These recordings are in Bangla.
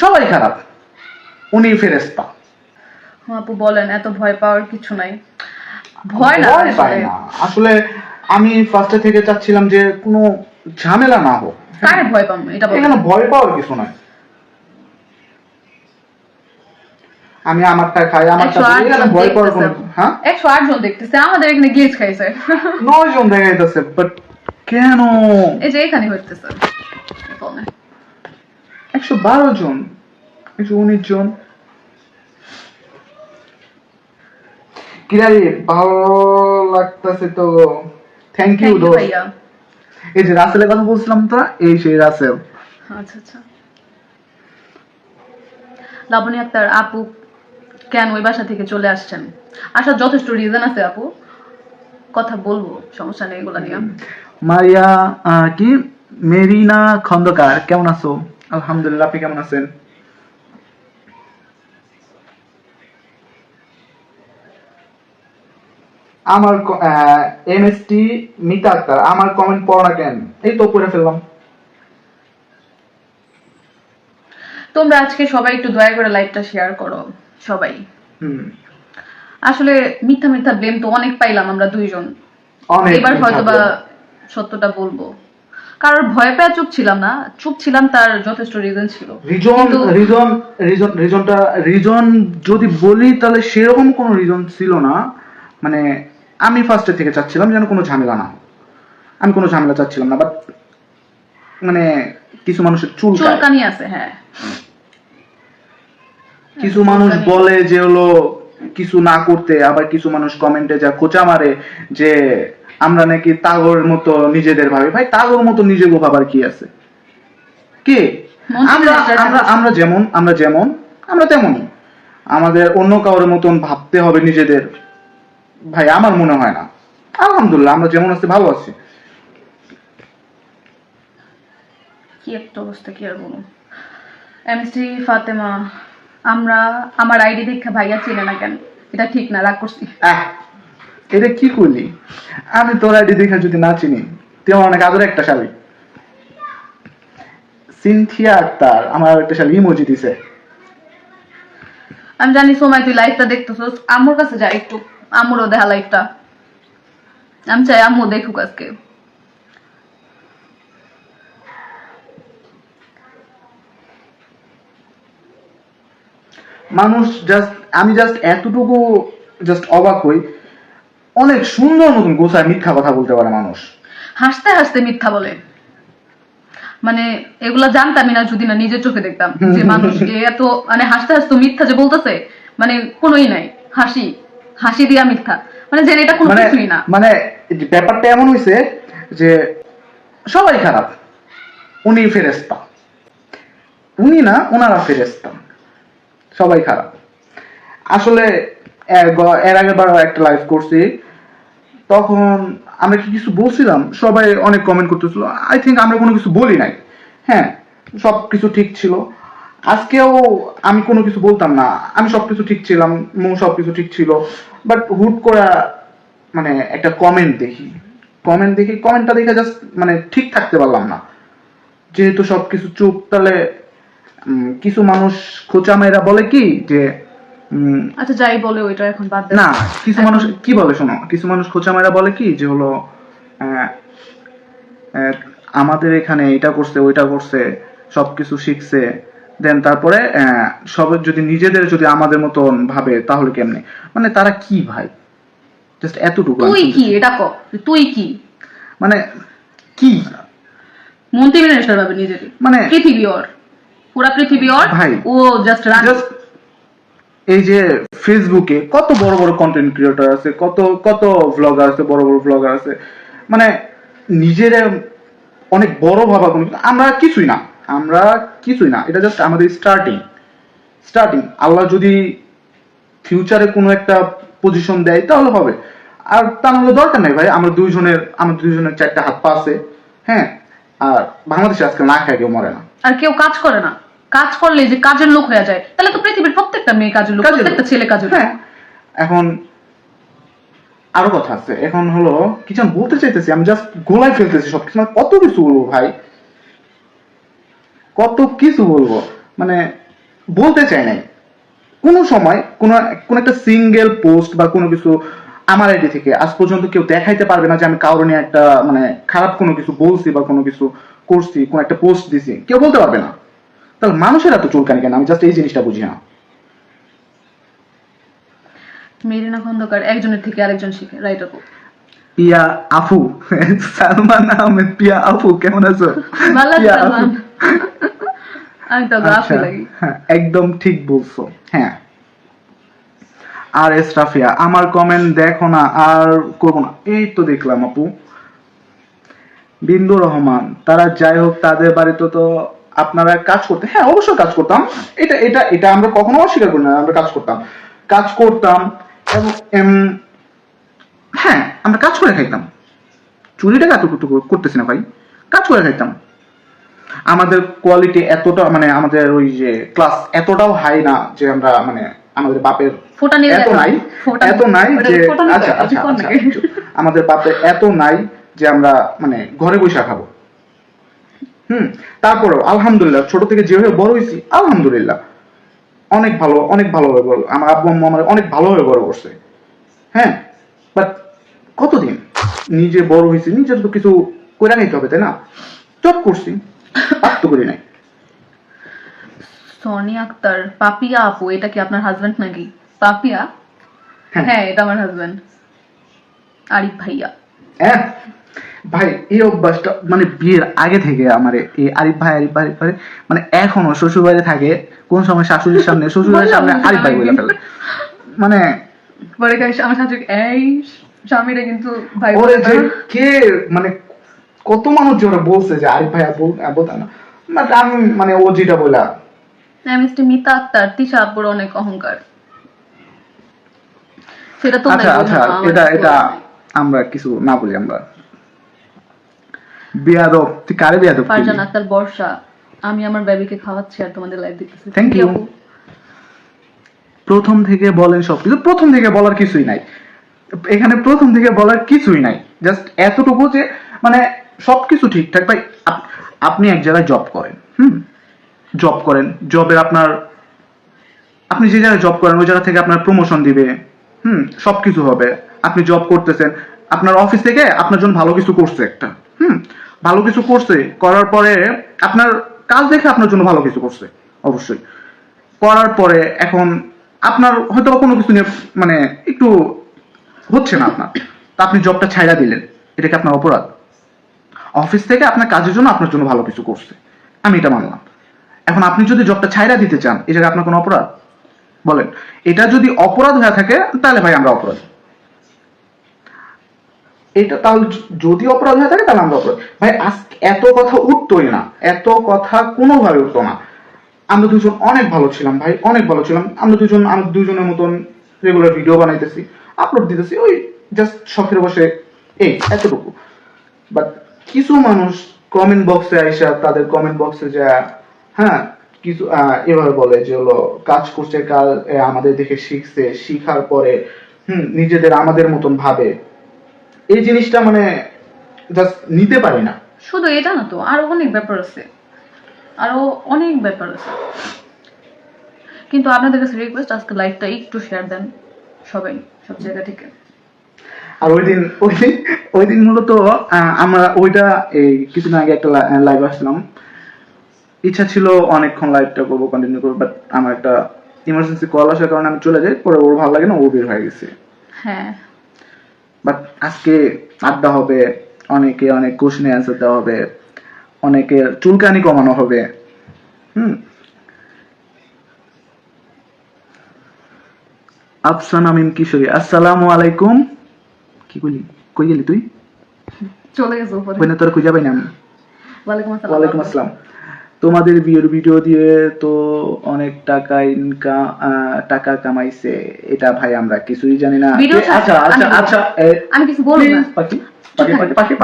সবাই খারাপ। উনি ফেরেস্তা আপু বলেন এত ভয় পাওয়ার কিছু নাই। ভয় না ভয় পাই আসলে। না। আসলে আমি ফার্স্টে থেকে চাচ্ছিলাম যে কোনো ঝামেলা না হোক। কারে ভয় পাবো? এটা এখানে ভয় পাওয়ার কিছু নাই। আমি আমারটা খাই আমারটা এখানে ভয় পাওয়ার কোনো হ্যাঁ? একশো আট জন দেখতেছে আমাদের এখানে গিজ খাইছে। নয় জন দেখা যাইতেছে বাট কেন? এই যে এখানে হইতেছে। বলেন। একশো বারো জন একশো উনিশ জন। কিরারি ভালো লাগতেছে তো। থ্যাংক ইউ দোস্ত এই যে রাসেলের কথা বলছিলাম তো এই সেই রাসেল আচ্ছা আচ্ছা। লাবণী আক্তার আপু কেন ওই বাসা থেকে চলে আসছেন? আসার যথেষ্ট রিজন আছে আপু। কথা বলব সমস্যা নেই এগুলা নিয়ে। মারিয়া কি? মেরিনা খন্দকার কেমন আছো? আলহামদুলিল্লাহ আপনি কেমন আছেন? আমার M S T Mita Akter আমার কমেন্ট পড়ো না কেন? এই তো পড়ে ফেললাম। তোমরা আজকে সবাই একটু দয়া করে লাইভটা শেয়ার করো সবাই। হুম। আসলে মিথ্যা মিথ্যা ব্লেম তো অনেক পাইলাম আমরা দুইজন। অনেক এবার মিথ্যা হয়তো বা সত্যটা বলব। কারোর ভয় পেয়ে চুপ ছিলাম না চুপ ছিলাম তার যথেষ্ট রিজন ছিল। রিজন রিজন রিজন রিজনটা রিজন যদি বলি তাহলে সেরকম কোনো রিজন ছিল না। মানে আমি ফার্স্টে থেকে চাচ্ছিলাম যেন কোনো ঝামেলা না আমি কোনো ঝামেলা চাচ্ছিলাম না বাট মানে কিছু মানুষের চুল চুলকানি আছে হ্যাঁ। কিছু মানুষ বলে যে হলো কিছু না করতে আবার কিছু মানুষ কমেন্টে যা খোঁচা মারে যে আমরা নাকি তাগর মতো নিজেদের ভাবি। ভাই তাগর মতো নিজেকে ভাবার কি আছে? কে? আমরা আমরা আমরা যেমন আমরা যেমন আমরা তেমনই। আমাদের অন্য কারোর মতন ভাবতে হবে নিজেদের। ভাই আমার মনে হয় না। আলহামদুলিল্লাহ আমরা যেমন আছি ভালো আছি। কি একটা অবস্থা কি আর বলুন এমএসটি ফাতেমা আমরা আমার আইডি দেখা ভাইয়া চিনে না কেন? এটা ঠিক না রাগ করছি। এটা কি করলি? আমি তোর আইডি দেখে যদি না চিনি তুই আমার অনেক আদর একটা শালি সিনথিয়া আক্তার আমার একটা শালি ইমোজি দিছে। আমি জানি সময় তুই লাইভটা দেখতেছস। আম্মুর কাছে যা একটু। আম্মুরও দেখা লাইভটা আমি চাই আম্মু দেখুক আজকে। মানুষ জাস্ট আমি জাস্ট এতটুকু জাস্ট অবাক হই অনেক সুন্দর মতন গোছায় মিথ্যা কথা বলতে পারে মানুষ। হাসতে হাসতে মিথ্যা বলে। মানে এগুলা জানতামই না যদি না নিজের চোখে দেখতাম। যে মানুষ এত মানে হাসতে হাসতে মিথ্যা যে বলতেছে মানে কোনোই নাই। হাসি। হাসি দিয়া মিথ্যা। মানে যে এটা কোনো মানে কিছুই না। মানে ব্যাপারটা এমন হয়েছে যে সবাই খারাপ। উনি ফেরেস্তা উনি না ওনারা ফেরেস্তা সবাই খারাপ। আসলে এর আগের বার একটা লাইভ করছি। তখন আমরা কি কিছু বলছিলাম? সবাই অনেক কমেন্ট করতেছিল। আই থিঙ্ক আমরা কোনো কিছু বলি নাই। হ্যাঁ সব কিছু ঠিক ছিল। আজকেও আমি কোনো কিছু বলতাম না। আমি সব কিছু ঠিক ছিলাম, মৌ সব কিছু ঠিক ছিল। বাট হুট করা মানে একটা কমেন্ট দেখি। কমেন্ট দেখি কমেন্টটা দেখে জাস্ট মানে ঠিক থাকতে পারলাম না। যেহেতু সব কিছু চুপ, তাহলে কিছু মানুষ খোঁচা মেয়েরা বলে কি যে আচ্ছা যাই বলে ওইটা এখন বাদ না কিছু মানুষ কি বলে শোনো কিছু মানুষ খোঁচা বলে কি যে হলো আমাদের এখানে এটা করছে ওইটা করছে সবকিছু শিখছে দেন তারপরে সবের যদি নিজেদের যদি আমাদের মতন ভাবে তাহলে কেমনে? মানে তারা কি ভাই? জাস্ট এতটুকু তুই কি? এটা ক? তুই কি? মানে কি? মন্ত্রী মিনিস্টার ভাবে নিজেকে। মানে পৃথিবী ওর। পুরা পৃথিবী ওর। ভাই। ও জাস্ট জাস্ট এই যে ফেসবুকে কত বড় বড় কন্টেন্ট ক্রিয়েটর আছে, কত কত ভ্লগার আছে, বড় বড় ভ্লগার আছে মানে নিজের অনেক বড় ভাবা আমরা কিছুই না, আমরা কিছুই না, এটা জাস্ট আমাদের স্টার্টিং স্টার্টিং আল্লাহ যদি ফিউচারে কোনো একটা পজিশন দেয়, তাহলে হবে। আর তা নাহলে দরকার নাই ভাই, আমরা দুইজনের আমরা দুইজনের চারটা হাত পা আছে হ্যাঁ? আর বাংলাদেশে আজকে না খায় কেউ মরে না। আর কেউ কাজ করে না। কাজ করলে যে কাজের লোক হয়ে যায় তাহলে তো পৃথিবীর প্রত্যেকটা মেয়ে কাজের লোক প্রত্যেকটা ছেলে কাজের হ্যাঁ। এখন আরও কথা আছে। এখন হলো কি যেন বলতে চাইতেছি আমি জাস্ট গোলায় ফেলতেছি সবকিছু। মানে কত কিছু বলব ভাই? কত কিছু বলব? মানে বলতে চাই নাই। কোনো সময় কোনো কোনো একটা সিঙ্গেল পোস্ট বা কোনো কিছু আমার আইডি থেকে আজ পর্যন্ত কেউ দেখাইতে পারবে না যে আমি কারও নিয়ে একটা মানে খারাপ কোনো কিছু বলছি বা কোনো কিছু করছি কোনো একটা পোস্ট দিছি। কেউ বলতে পারবে না। তাহলে মানুষের এত চুলকানি কেন? আমি জাস্ট এই জিনিসটা বুঝি না। মেরিনা খন্দকার একজনের থেকে আরেকজন শিখে রাইট আপু? পিয়া আফু সালমান আহমেদ পিয়া আফু কেমন আছো? পিয়া আফু। আমি তো আচ্ছা, লাগি। হ্যাঁ, একদম ঠিক বলছো হ্যাঁ। আর এস রাফিয়া আমার কমেন্ট দেখো না আর করব না। এই তো দেখলাম আপু। বিন্দু রহমান তারা যাই হোক তাদের বাড়িতে তো আপনারা কাজ করতে হ্যাঁ অবশ্যই কাজ করতাম। এটা এটা এটা আমরা কখনো অস্বীকার করি না আমরা কাজ করতাম। কাজ করতাম এবং হ্যাঁ আমরা কাজ করে খাইতাম। চুরিটা এতটুকু করতেছি না ভাই। কাজ করে খাইতাম। আমাদের কোয়ালিটি এতটা মানে আমাদের ওই যে ক্লাস এতটাও হাই না যে আমরা মানে আমাদের বাপের এত নাই এত নাই যে আচ্ছা আচ্ছা আচ্ছা? আমাদের বাপের এত নাই যে আমরা মানে ঘরে বসে খাব। হুম তারপরেও আলহামদুলিল্লাহ ছোট থেকে যেভাবে বড় হয়েছি আলহামদুলিল্লাহ। অনেক ভালো অনেক ভালোভাবে বড় আমার আব্বু আম্মু আমার অনেক ভালোভাবে বড় করছে। হ্যাঁ বাট কতদিন? নিজে বড় হয়েছি নিজের তো কিছু করে নিতে হবে তাই না? জব করছি তো করি নাই। সনি আক্তার পাপিয়া আপু এটা কি আপনার হাজবেন্ড নাকি? পাপিয়া? হ্যাঁ। হ্যাঁ এটা আমার হাজবেন্ড আরিফ ভাইয়া। হ্যাঁ? ভাই এই অভ্যাসটা মানে বিয়ের আগে থেকে আমার এই আরিফ ভাই আরিফ ভাই আরিফ ভাই মানে এখনও শ্বশুর বাড়ি থাকে কোন সময় শাশুড়ির সামনে শ্বশুর বাড়ির সামনে আরিফ ভাই বলে ফেলে। মানে পরে আমার শাশুড়ি এই স্বামীরা কিন্তু ভাই ওরে যে কে মানে কত মানুষ যে ওরা বলছে যে আরিফ ভাই বল বলতে না। আমি মানে ও যেটা বলা। আমি হচ্ছে মিতা আক্তার তিশা আপুর অনেক অহংকার। সেটা তো আচ্ছা আচ্ছা এটা এটা আমরা কিছু না বলি আমরা। বিয়াদব তুই কারে বিয়াদব ফারজান আক্তার বর্ষা আমি আমার বেবিকে খাওয়াচ্ছি আর তোমাদের লাইভ দেখতেছি। You. আপু। প্রথম থেকে বলেন সব কিছু। প্রথম থেকে বলার কিছুই নাই। এখানে প্রথম থেকে বলার কিছুই নাই। জাস্ট এতটুকু যে মানে সবকিছু ঠিকঠাক। ভাই আপ- আপনি এক জায়গায় জব করেন হুম? জব করেন। জবের আপনার আপনি যে জায়গায় জব করেন ওই জায়গা থেকে আপনার প্রমোশন দিবে। হুম, সবকিছু হবে। আপনি জব করতেছেন। আপনার অফিস থেকে আপনার জন্য ভালো কিছু করছে একটা। হুম, ভালো কিছু করছে, করার পরে আপনার কাজ দেখে আপনার জন্য ভালো কিছু করছে, অবশ্যই। করার পরে এখন আপনার হয়তো কোনো কিছু নিয়ে মানে একটু হচ্ছে না আপনার। তা আপনি জবটা ছাইড়া দিলেন। এটা কি আপনার অপরাধ? অফিস থেকে আপনার কাজের জন্য আপনার জন্য ভালো কিছু করছে। আমি এটা মানলাম। এখন আপনি যদি জবটা ছাইড়া দিতে চান এটা আপনার কোনো অপরাধ? বলেন, এটা যদি অপরাধ হয়ে থাকে, তাহলে ভাই আমরা অপরাধ। এটা তাহলে যদি অপরাধ হয়ে থাকে, তাহলে আমরা অপরাধ। ভাই আজ এত কথা উঠতোই না, এত কথা কোনোভাবে উঠতো না। আমরা দুজন অনেক ভালো ছিলাম, ভাই, অনেক ভালো ছিলাম। আমরা দুজন, আমরা দুজনের মতন রেগুলার ভিডিও বানাইতেছি আপলোড দিতেছি, ওই জাস্ট শখের বসে। এই, এতটুকু। বাট কিছু মানুষ কমেন্ট বক্সে আইসা, তাদের কমেন্ট বক্সে যা হ্যাঁ কিছু এভাবে বলে যে হলো কাজ করছে কাজ আমাদের দেখে শিখছে শিখার পরে হুম নিজেদের আমাদের মতন ভাবে। এই জিনিসটা মানে জাস্ট নিতে পারি না। শুধু এটা না তো আরও অনেক ব্যাপার আছে। আরও অনেক ব্যাপার আছে। কিন্তু আপনাদের কাছে রিকোয়েস্ট আজকে লাইভটা একটু শেয়ার দেন সবাই সব জায়গা থেকে। আর ওই দিন ওই দিন ওই দিন মূলত আমরা ওইটা এই কিছুদিন আগে একটা লাইভ আসলাম। ইচ্ছা ছিল অনেকক্ষণ লাইভটা করব কন্টিনিউ করব বাট আমার একটা ইমার্জেন্সি কল আসার কারণে আমি চলে যাই পরে ওর ভালো লাগে না ও বের হয়ে গেছে। হ্যাঁ। বাট আজকে আড্ডা হবে অনেকে অনেক কোশ্চেনে অ্যান্সার দেওয়া হবে অনেকের চুলকানি কমানো হবে। হুম। আফসানা মিম কিশোরী আসসালামু আলাইকুম। কি বলি কই গেলি তুই? চলে গেছে তোর খুঁজে পাই না আমি? ওয়ালাইকুম আসসালাম। ওয়ালাইকুম আসসালাম। তোমাদের বিয়ের ভিডিও দিয়ে তো অনেক টাকা ইনকাম টাকা কামাইছে। এটা ভাই আমরা কিছুই জানি না। আচ্ছা আচ্ছা আচ্ছা আমি কিছু বলব না।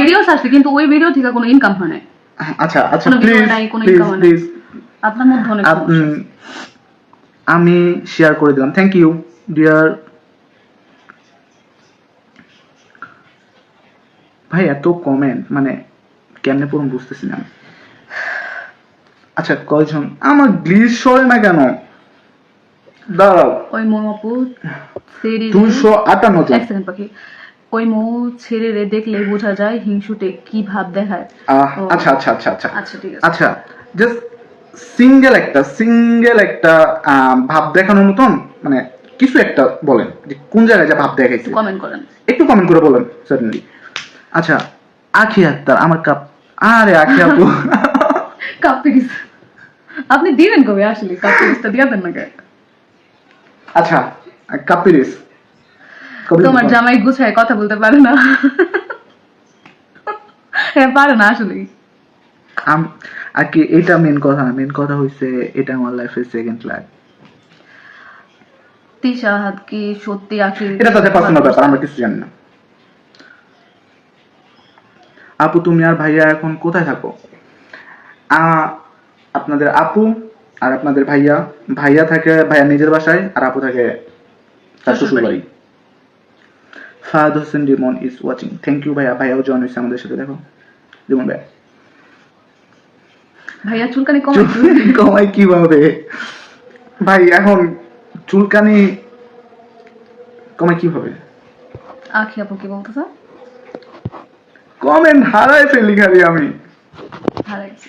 ভিডিও আসছে কিন্তু ওই ভিডিও থেকে কোনো ইনকাম হয় না আচ্ছা আচ্ছা video প্লিজ প্লিজ আপনার মধ্যে অনেক আমি শেয়ার করে দিলাম। থ্যাংক ইউ ডিয়ার ভাই এত কমেন্ট মানে কেমনে পড়ুন বুঝতেছি না আমি। আচ্ছা কয়জন? আমার গ্লিজ সরে না কেন? দাঁড়াও। ওই মৌ আপু ছেড়ে দুইশো আটান্ন জন। এক সেকেন্ড পাখি। ওই মৌ ছেড়ে রে দেখলে বোঝা যায় হিংসুটে কি ভাব দেখায়। আচ্ছা আচ্ছা আচ্ছা আচ্ছা। আচ্ছা ঠিক আছে। আচ্ছা জাস্ট সিঙ্গেল একটা সিঙ্গেল একটা ভাব দেখানোর মতন মানে কিছু একটা বলেন যে কোন জায়গায় যে ভাব দেখাইছে। কমেন্ট করেন। একটু কমেন্ট করে বলেন সার্টেনলি আচ্ছা আখি আক্তার আমার কাপ আরে আখি আপু। কাপ পিরিস আপনি দিবেন কবে আসলে? কাপ পিরিসটা দিয়া দেন না? আচ্ছা কাপিরিস কবে তোমার জামাই গুছায় কথা বলতে পারে না। হ্যাঁ পারে না আসলে। আম- আর কি এটা মেন কথা মেন কথা হইছে এটা আমার লাইফের সেকেন্ড লাইফ তিশা হাত কি সত্যি আখি এটা তাদের পার্সোনাল ব্যাপার আমরা কিছু জানি না। আপু তুমি আর ভাইয়া এখন কোথায় থাকো? আপনাদের আপু আর আপনাদের ভাইয়া। ভাইয়া থাকে ভাইয়া নিজের বাসায় আর আপু থাকে তার শ্বশুর বাড়ি। Fahad Hossain Rimon is watching thank you ভাইয়া। ভাইয়াও জয়েন হয়েছে আমাদের সাথে দেখো। রিমন ভাইয়া। ভাইয়া চুলকানি কম চুলকানি কমাই কীভাবে? ভাই এখন চুলকানি কমাই কীভাবে? আখি আপু কি বলতেছে? কমেন্ট হারাই ফেলি খালি আমি। হারাইছি।